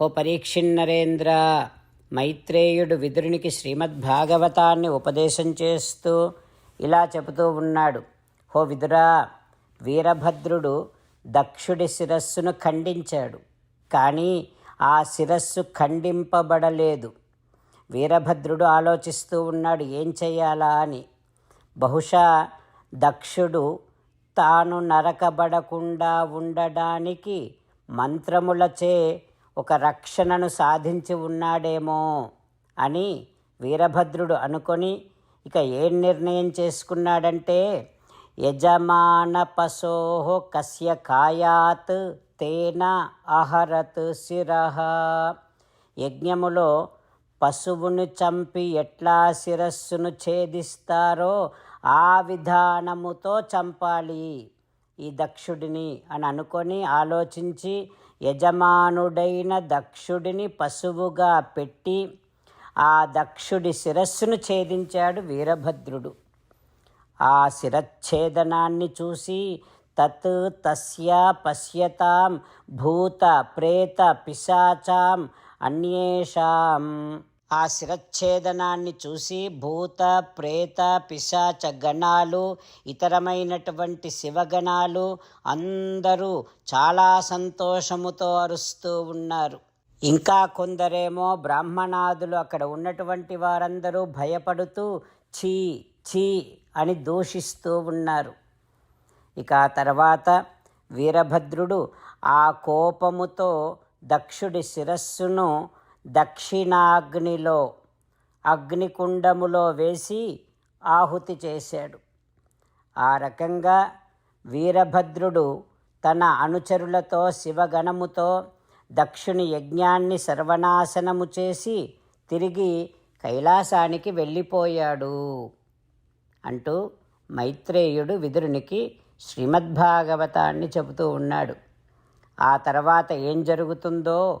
హో పరీక్షిన్నరేంద్ర మైత్రేయుడు విదురునికి శ్రీమద్భాగవతాన్ని ఉపదేశం చేస్తూ ఇలా చెబుతూ ఉన్నాడు. హో విదురా వీరభద్రుడు దక్షుడి శిరస్సును ఖండించాడు. కానీ ఆ శిరస్సు ఖండింపబడలేదు. వీరభద్రుడు ఆలోచిస్తూ ఉన్నాడు ఏం చెయ్యాలా అని. బహుశా దక్షుడు తాను నరకబడకుండా ఉండడానికి మంత్రములచే ఒక రక్షణను సాధించి ఉన్నాడేమో అని వీరభద్రుడు అనుకొని ఇక ఏం నిర్ణయం చేసుకున్నాడంటే యజమాన పశోహో కస్య కాయాత్ తేన అహరత్ శిరహ యజ్ఞములో పశువును చంపి ఎట్లా శిరస్సును ఛేదిస్తారో ఆ విధానముతో చంపాలి ఈ దక్షుడిని అని అనుకొని ఆలోచించి యజమానుడైన దక్షుడిని పశువుగా పెట్టి ఆ దక్షుడి శిరస్సును ఛేదించాడు వీరభద్రుడు. ఆ శిరచ్ఛేదనాన్ని చూసి తత్ తస్య పశ్యతాం భూత ప్రేత పిశాచాం అన్యేషాం. ఆ శిరచ్ఛేదనాన్ని చూసి భూత ప్రేత పిశాచ గణాలు ఇతరమైనటువంటి శివగణాలు అందరూ చాలా సంతోషముతో అరుస్తూ ఉన్నారు. ఇంకా కొందరేమో బ్రాహ్మణాదులు అక్కడ ఉన్నటువంటి వారందరూ భయపడుతూ ఛీ ఛీ అని దూషిస్తూ ఉన్నారు. ఇక ఆ తర్వాత వీరభద్రుడు ఆ కోపముతో దక్షుడి శిరస్సును దక్షిణాగ్నిలో అగ్నికుండములో వేసి ఆహుతి చేశాడు. ఆ రకంగా వీరభద్రుడు తన అనుచరులతో శివగణముతో దక్షుని యజ్ఞాన్ని సర్వనాశనము చేసి తిరిగి కైలాసానికి వెళ్ళిపోయాడు అంటూ మైత్రేయుడు విదురునికి శ్రీమద్భాగవతాన్ని చెబుతూ ఉన్నాడు. ఆ తర్వాత ఏం జరుగుతుందో